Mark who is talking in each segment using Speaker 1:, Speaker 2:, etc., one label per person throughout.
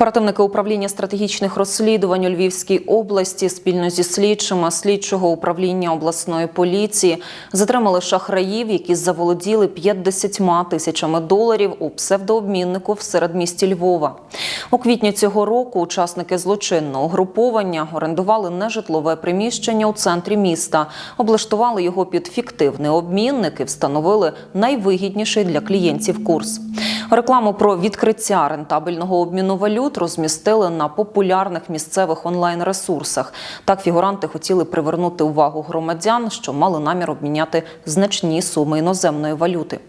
Speaker 1: Оперативники управління стратегічних розслідувань у Львівській області спільно зі слідчими слідчого управління обласної поліції затримали шахраїв, які заволоділи 50 тисячами доларів у псевдообміннику в середмісті Львова. У квітні цього року учасники злочинного угруповання орендували нежитлове приміщення у центрі міста, облаштували його під фіктивний обмінник і встановили найвигідніший для клієнтів курс. Рекламу про відкриття рентабельного обміну валют розмістили на популярних місцевих онлайн-ресурсах. Так фігуранти хотіли привернути увагу громадян, що мали намір обміняти значні суми іноземної валюти.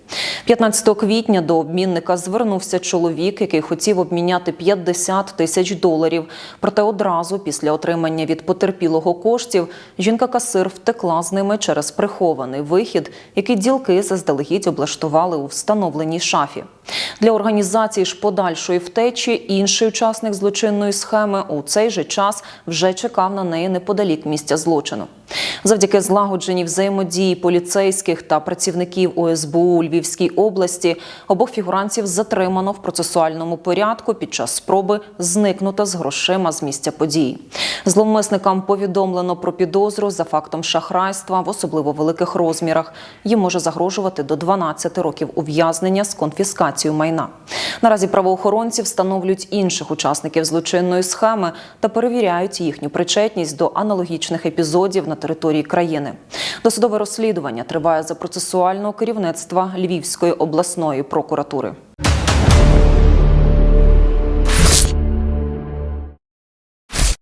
Speaker 1: 15 квітня до обмінника звернувся чоловік, який хотів обміняти 50 тисяч доларів. Проте одразу після отримання від потерпілого коштів жінка-касир втекла з ними через прихований вихід, який ділки заздалегідь облаштували у встановленій шафі. Для організації ж подальшої втечі інший учасник злочинної схеми у цей же час вже чекав на неї неподалік місця злочину. Завдяки злагодженій взаємодії поліцейських та працівників ОСБУ Львівській області обох фігурантів затримано в процесуальному порядку під час спроби зникнути з грошима з місця події. Зловмисникам повідомлено про підозру за фактом шахрайства в особливо великих розмірах. Їм може загрожувати до 12 років ув'язнення з конфіскацією майна. Наразі правоохоронці встановлюють інших учасників злочинної схеми та перевіряють їхню причетність до аналогічних епізодів на території країни. Досудове розслідування триває за процесуального керівництва Львівської обласної прокуратури.